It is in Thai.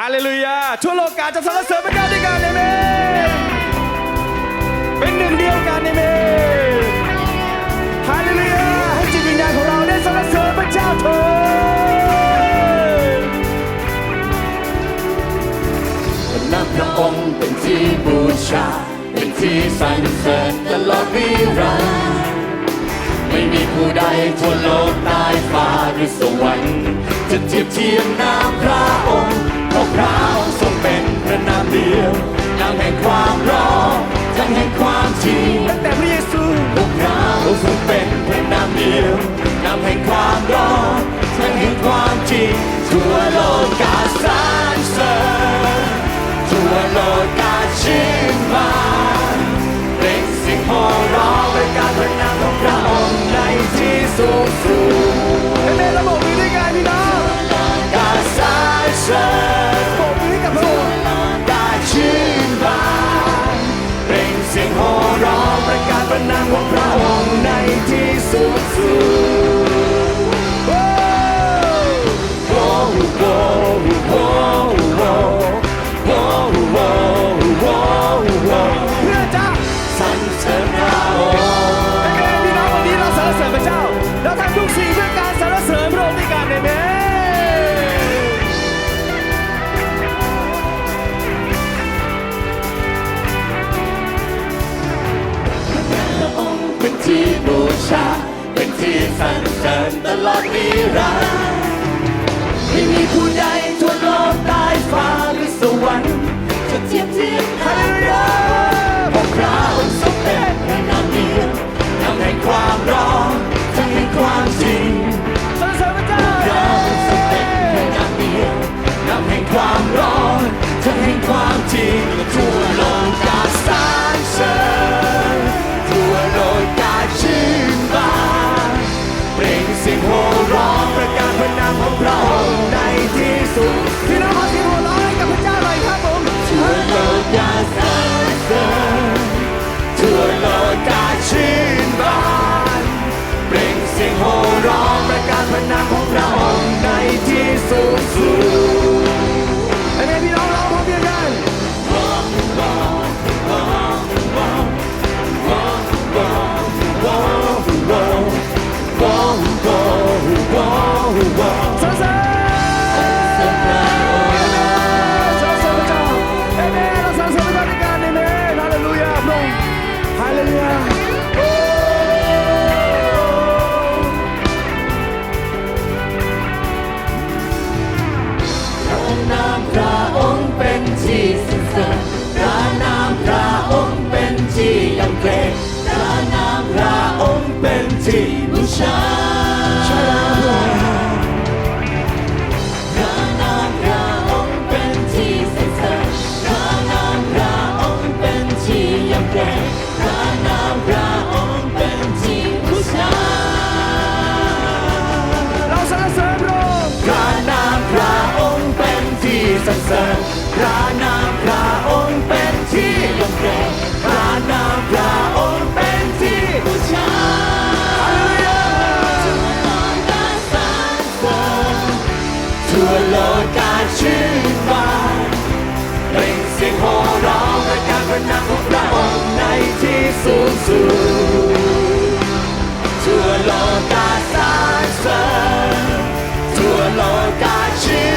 ฮาเลลูยาชั่วโลกาจะสรรเสริญพระเจ้าด้วยกันเอเมนเป็นหนึ่งเดียวกันเอเมนฮาเลลูยาให้จิตวิญญาณของเราได้สรรเสริญพระเจ้าเถิดพระนับพระองค์เป็นที่บูชา เป็นที่สรรเสริญตลอดวิรัาไม่มีผู้ใดทั่วโลกใต้ฟ้าหรือสวรรค์จะเทียบเทียมนามพระามทีตั้งแต่พระเยซูพวกเราทรงเป็นเพระนามเดียวนำให้ความรอดนำแห่งความจริงทั่วโลกกาสานเสริญทั่วโลกกาชื่นบานเป็นสิ่งโหร้อ ที่บูชา เป็นที่สรนเสริญตลอดนิรันดร์ไม่มีผู้ใดทั่วโลกใต้ฟ้า ระองค์เป็นที่สุดสริพระนามพระองค์เป็นที่ยำเกรงพระนามพระองค์เป็นที่บูชา สริญพระนามพระองค์เป็นที่ยำเกรงพระนามพระองค์เป็นที่บูชายทั่วโลกการเสด็จเทวรดาชื่นบานเป็นเสียงโห่ร้องประการพระนามของพระองค์ในที่สูงสุดทั่วโลกกาสรรเสริญทั่วโลกกาชื่น